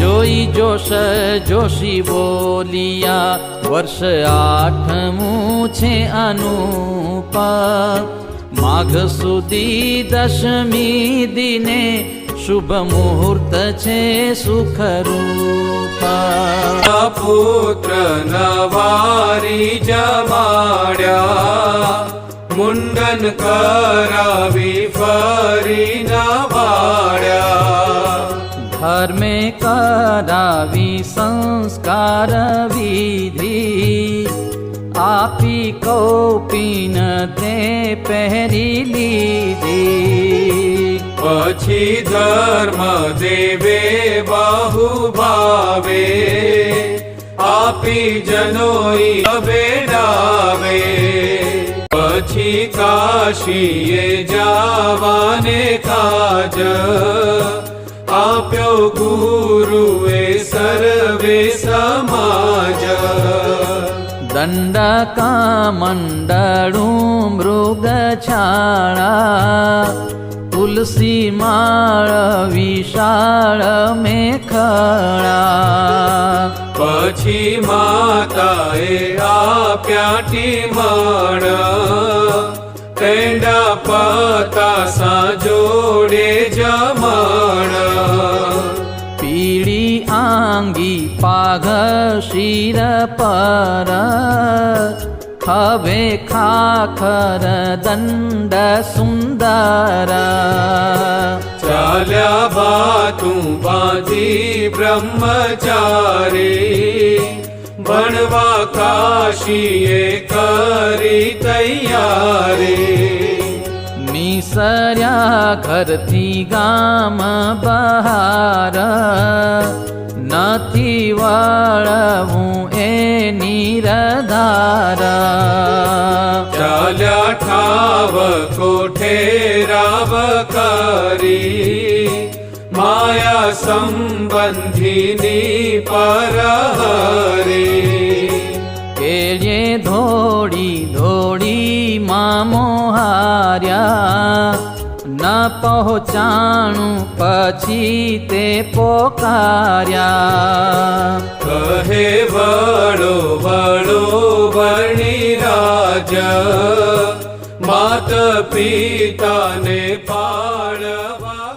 જોઈ જોશ, જોશી બોલિયા, વર્ષ આઠમું છે અનુપ માઘ સુધી દશમી દિને શુભ મુહૂર્ત છે સુખરૂપા પુત્ર નવારી જમાડ્યા મુંડન કરાવી ફરી વાડ્યા ધર્મે કરાવી સંસ્કાર વિધિ. આપી કૌપીન તે પહેરી લીધી. પછી ધર્મ દેવે બાહુ ભાવે આપી જનોઈ બેડાવે पशि काशी ये जावाने काज। आप्यो गुरुवे सर्वे समाज। दण्डका कामण्ड मृगछाणा तुलसी माळ मा विशा पशी माता साडे जमाणा। पीडी पागिर पारा। हे खाखर दण्ड सुन्दर। चली ब्रह्मचारे। बनवा शिरे कारि तयारे। નિસર્યા ઘરથી ગામ બહાર નથી વળવું એ નિરધાર ચાલ્યા ઠાવ કોઠે રાવ કરી માયા સંબંધીની પરહરી ધોડી ધોડી મામો હાર્યા પહોંચાણું પછી તે પોકાર્યા. કહે વળો વળો વણી રાજ માત પિતાને પાડવા